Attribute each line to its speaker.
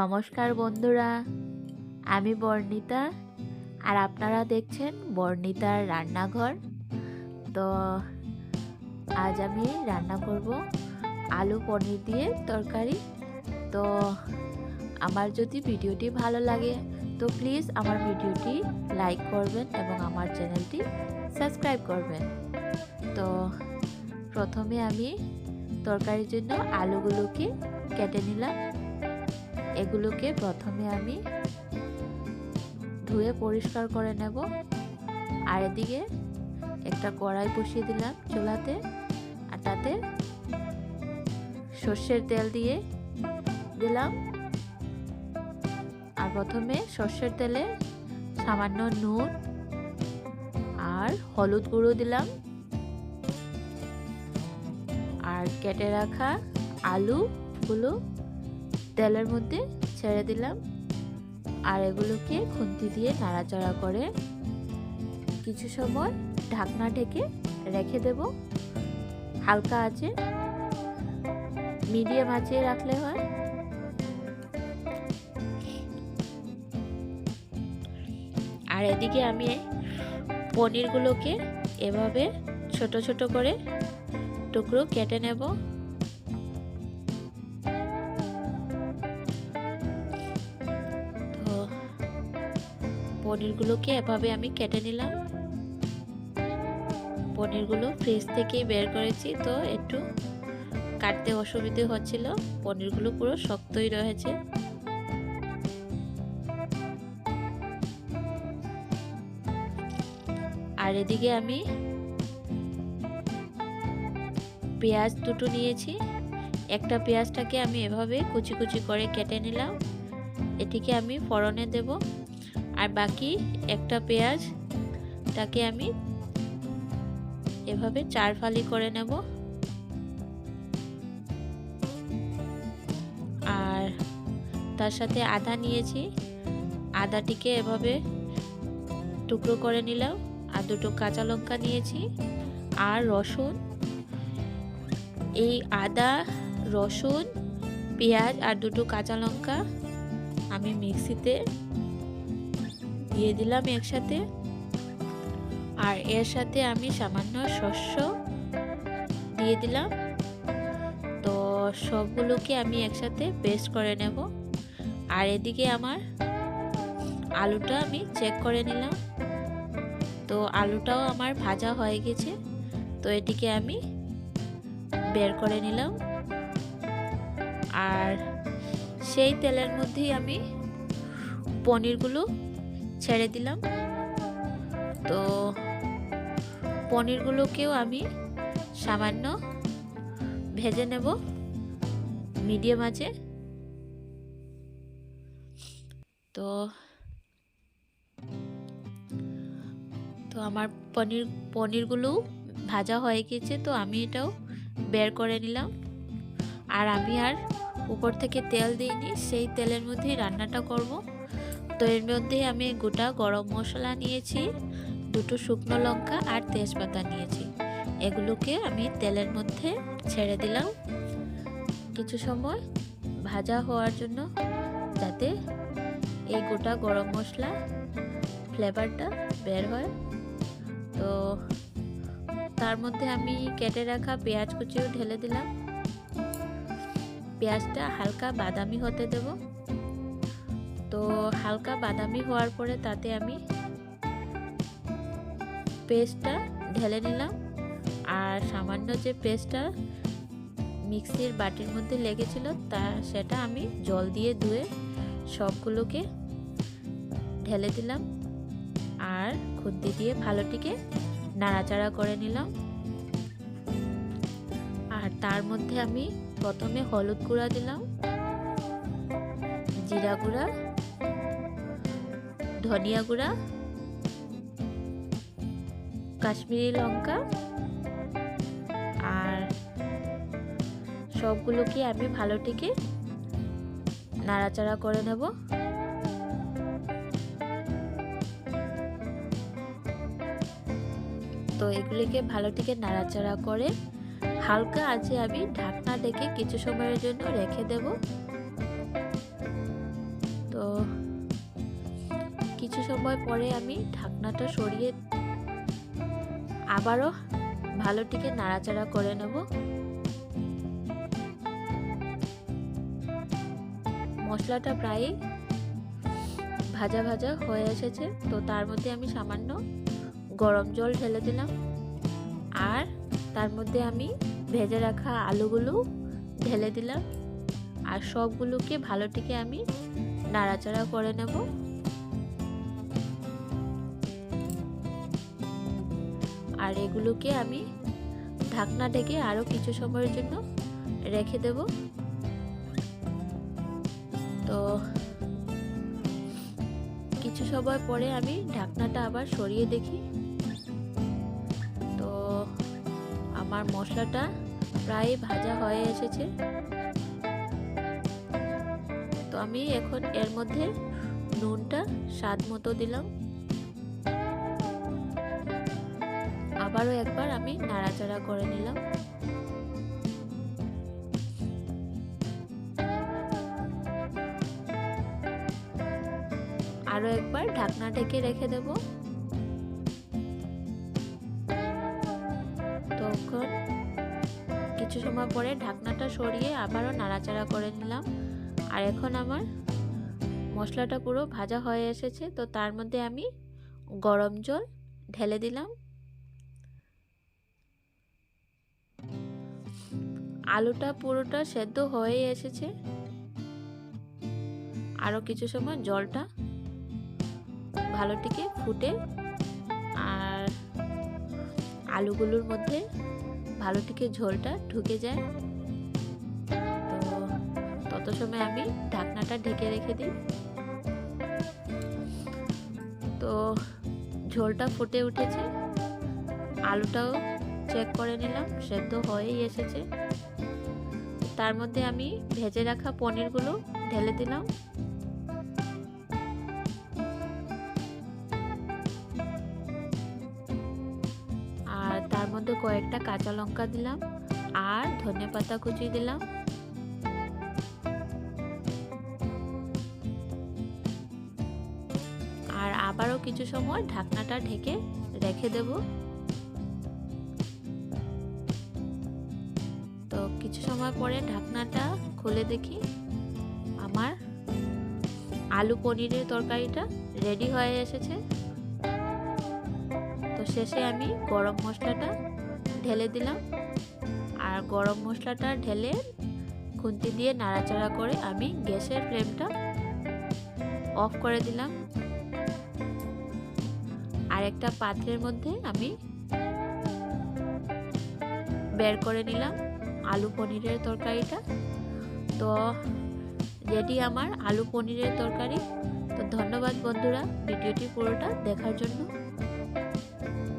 Speaker 1: নমস্কার বন্ধুরা, আমি বর্ণিতা আর আপনারা দেখছেন বর্ণিতার রান্নাঘর। তো আজ আমি রান্না করব আলু পনির দিয়ে তরকারি। তো আমার যদি ভিডিওটি ভালো লাগে, তো প্লিজ আমার ভিডিওটি লাইক করবেন এবং আমার চ্যানেলটি সাবস্ক্রাইব করবেন। তো প্রথমে আমি তরকারির জন্য আলুগুলোকে কেটে নিলাম। এগুলোকে প্রথমে আমি ধুয়ে পরিষ্কার করে নেব। আর এদিকে একটা কড়াই বসিয়ে দিলাম চুলাতে। আর তাতে সর্ষের তেল দিয়ে দিলাম। আর প্রথমে সর্ষের তেলে সামান্য নুন আর হলুদ গুঁড়ো দিলাম। আর কেটে রাখা আলুগুলো তেলের মধ্যে ছেড়ে দিলাম আর এগুলোকে খুন্তি দিয়ে নাড়াচাড়া করে কিছু সময় ঢাকনা ঢেকে রেখে দেব। হালকা আছে মিডিয়াম আঁচে রাখলে হয়। আর এদিকে আমি পনিরগুলোকে এভাবে ছোট ছোট করে টুকরো কেটে নেব। পনিরগুলোকে এভাবে আমি কেটে নিলাম। পনিরগুলো ফ্রিজ থেকেই বের করেছি, তো একটু কাটতে অসুবিধে হচ্ছিল। পনিরগুলো পুরো শক্তই রয়েছে। আর এদিকে আমি পেঁয়াজ দুটো নিয়েছি। একটা পেঁয়াজটাকে আমি এভাবে কুচি কুচি করে কেটে নিলাম। এটিকে আমি ফড়নে দেব। আর বাকি একটা পেঁয়াজটাকে আমি এভাবে চার ফালি করে নেব। আর তার সাথে আদা নিয়েছি। আদাটিকে এভাবে টুকরো করে নিলাম। আর দুটো কাঁচা লঙ্কা নিয়েছি। আর রসুন, এই আদা, রসুন, পেঁয়াজ আর দুটো কাঁচা লঙ্কা আমি মিক্সিতে দিয়ে দিলাম একসাথে। আর এর সাথে আমি সামান্য শস্য দিয়ে দিলাম। তো সবগুলোকে আমি একসাথে পেস্ট করে নেব। আর এদিকে আমার আলুটা আমি চেক করে নিলাম। তো আলুটাও আমার ভাজা হয়ে গেছে। তো এটিকে আমি বের করে নিলাম। আর সেই তেলের মধ্যেই আমি পনিরগুলো ছেড়ে দিলাম। তো পনিরগুলোকেও আমি সামান্য ভেজে নেব মিডিয়াম আছে তো তো আমার পনির পনিরগুলো ভাজা হয়ে গেছে তো আমি এটাও বের করে নিলাম। আর আমি আর উপর থেকে তেল দিইনি, সেই তেলের মধ্যেই রান্নাটা করব। তো এর মধ্যে আমি গোটা গরম মশলা নিয়েছি, দুটো শুকনো লঙ্কা আর তেজপাতা নিয়েছি। এগুলোকে আমি তেলের মধ্যে ছেড়ে দিলাম। কিছু সময় ভাজা হওয়ার জন্য যাতে এই গোটা গরম মশলা ফ্লেভারটা বের হয়। তো তার মধ্যে আমি কেটে রাখা পেঁয়াজ কুচিও ঢেলে দিলাম। পেঁয়াজটা হালকা বাদামি হতে দেব। তো হালকা বাদামি হওয়ার পরে তাতে আমি পেস্টটা ঢেলে নিলাম। আর সামান্য যে পেস্টটা মিক্সির বাটির মধ্যে লেগেছিল, তা সেটা আমি জল দিয়ে ধুয়ে সবগুলোকে ঢেলে দিলাম। আর খুদ্দি দিয়ে ভালোটিকে নাড়াচাড়া করে নিলাম। আর তার মধ্যে আমি প্রথমে হলুদ গুঁড়া দিলাম, জিরা গুঁড়া ধনিয়া গুঁড়া, কাশ্মীরি লঙ্কা, আর সবগুলোকে আমি ভালোটিকে নাড়াচাড়া করে নেব। তো এগুলিকে ভালোটিকে নাড়াচাড়া করে হালকা আছে আমি ঢাকনা ডেকে কিছু সময়ের জন্য রেখে দেব। কিছু সময় পরে আমি ঢাকনাটা সরিয়ে আবারও ভালোটিকে নাড়াচাড়া করে নেব। মশলাটা প্রায় ভাজা ভাজা হয়ে এসেছে, তো তার মধ্যে আমি সামান্য গরম জল ঢেলে দিলাম। আর তার মধ্যে আমি ভেজে রাখা আলুগুলো ঢেলে দিলাম। আর সবগুলোকে ভালোটিকে আমি নাড়াচাড়া করে নেব। আর এগুলোকে আমি ঢাকনা ঢেকে আরও কিছু সময়ের জন্য রেখে দেব। তো কিছু সময় পরে আমি ঢাকনাটা আবার সরিয়ে দেখি। তো আমার মশলাটা প্রায় ভাজা হয়ে এসেছে। তো আমি এখন এর মধ্যে নুনটা স্বাদ মতো দিলাম। আবারও একবার আমি নাড়াচাড়া করে নিলাম। আরও একবার ঢাকনা ঢেকে রেখে দেব। তখন কিছু সময় পরে ঢাকনাটা সরিয়ে আবারও নাড়াচাড়া করে নিলাম। আর এখন আমার মশলাটা পুরো ভাজা হয়ে এসেছে, তো তার মধ্যে আমি গরম জল ঢেলে দিলাম। আলুটা পুরোটা সেদ্ধ হয়ে এসেছে। আরও কিছু সময় জলটা ভালোটিকে ফুটে আর আলুগুলোর মধ্যে ভালোটিকে ঝোলটা ঢুকে যায়। তো তত সময় আমি ঢাকনাটা ঢেকে রেখে দিই। তো ঝোলটা ফুটে উঠেছে। আলুটাও চেক করে নিলাম, সেদ্ধ হয়েই এসেছে। তার মধ্যে আমি ভেজে রাখা পনিরগুলো ঢেলে দিলাম। আর তার মধ্যে কয়েকটা কাঁচা লঙ্কা দিলাম আর ধনে পাতা কুচি দিলাম। আর আবারও কিছু সময় ঢাকনাটা ঢেকে রেখে দেব। কিছু সময় পরে ঢাকনাটা খুলে দেখি। আমার আলু পনিরের তরকারিটা রেডি হয়ে এসেছে। তো শেষে আমি গরম মশলাটা ঢেলে দিলাম। আর গরম মশলাটা ঢেলে খুন্তি দিয়ে নাড়াচাড়া করে আমি গ্যাসের ফ্লেমটা অফ করে দিলাম। আর একটা পাত্রের মধ্যে আমি বের করে নিলাম। আলু পনিরের তরকারিটা। তো যেটি আমার আলু পনিরের তরকারি। তো ধন্যবাদ বন্ধুরা, ভিডিওটি পুরোটা দেখার জন্য।